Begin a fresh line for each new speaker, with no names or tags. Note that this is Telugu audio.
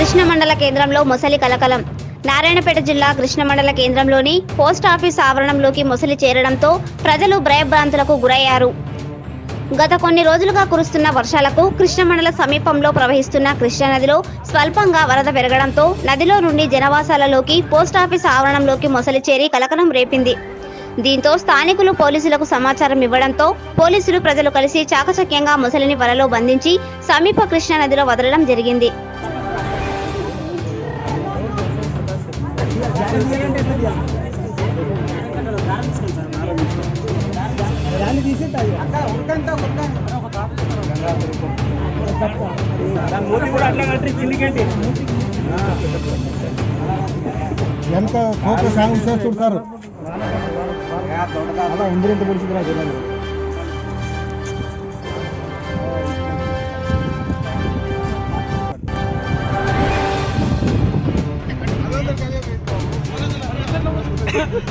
కృష్ణ మండల కేంద్రంలో మొసలి కలకలం. నారాయణపేట జిల్లా కృష్ణ మండల కేంద్రంలోని పోస్ట్ ఆఫీస్ ఆవరణంలోకి మొసలి చేరడంతో ప్రజలు భయభ్రాంతులకు గురయ్యారు. గత కొన్ని రోజులుగా కురుస్తున్న వర్షాలకు కృష్ణ మండల సమీపంలో ప్రవహిస్తున్న కృష్ణా నదిలో స్వల్పంగా వరద పెరగడంతో నదిలో నుండి జనవాసాలలోకి పోస్టాఫీస్ ఆవరణంలోకి మొసలి చేరి కలకలం రేపింది. దీంతో స్థానికులు పోలీసులకు సమాచారం ఇవ్వడంతో పోలీసులు ప్రజలు కలిసి చాకచక్యంగా మొసలిని వలలో బంధించి సమీప కృష్ణా నదిలో వదలడం జరిగింది.
మూతి కూడా అట్లా కట్టి కిందికేంటి
వెనక కోక సాంగ్ చూస్తారు అలా ఇంద్రియంత పొడిచి కూడా Gracias.